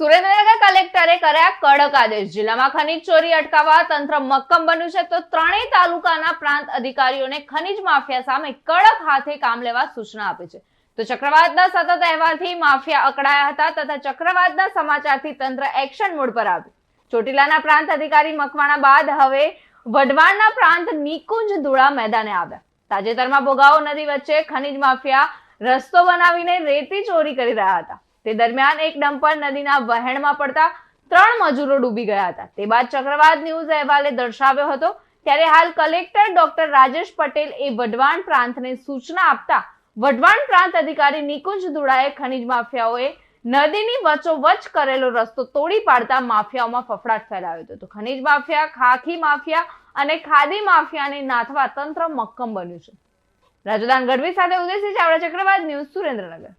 સુરેન્દ્રનગર કલેક્ટરે કર્યા કડક આદેશ. જિલ્લામાં ખનીજ ચોરી અટકાવવા તંત્ર મક્કમ બન્યું છે, તો ત્રણેય તાલુકાના પ્રાંત અધિકારીઓને ખનીજ માફિયા સામે કડક હાથે કામ લેવા સૂચના આપી છે. તો ચક્રવાતના સતત અહેવાલથી માફિયા અકળાયા હતા તથા ચક્રવાતના સમાચારથી તંત્ર એક્શન મોડ પર આવ્યું. ચોટીલાના પ્રાંત અધિકારી મકવાણા બાદ હવે વઢવાણના પ્રાંત નિકુંજ ધુળા મેદાને આવ્યા. તાજેતરમાં ભોગાવો નદી વચ્ચે ખનીજ માફિયા રસ્તો બનાવીને રેતી ચોરી કરી રહ્યા હતા. તે દરમિયાન એક ડમ્પર નદીના વહેણમાં પડતા ત્રણ મજૂરો ડૂબી ગયા હતા. તે બાદ ચક્રવાત ન્યૂઝ અહેવાલે દર્શાવ્યો હતો ત્યારે હાલ કલેક્ટર ડોક્ટર રાજેશ પટેલ એ વઢવાણ પ્રાંતને સૂચના આપતા વઢવાણ પ્રાંત અધિકારી નિકુંજ ધુડાએ ખનીજ માફિયાઓએ નદીની વચોવચ કરેલો રસ્તો તોડી પાડતા માફિયાઓમાં ફફડાટ ફેલાયો હતો. તો ખનીજ માફિયા, ખાખી માફિયા અને ખાદી માફિયાને નાથવા તંત્ર મક્કમ બન્યું છે. રાજદાન ગઢવી સાથે ઉદયસિંહ ચાવડા, ચક્રવાત ન્યૂઝ સુરેન્દ્રનગર.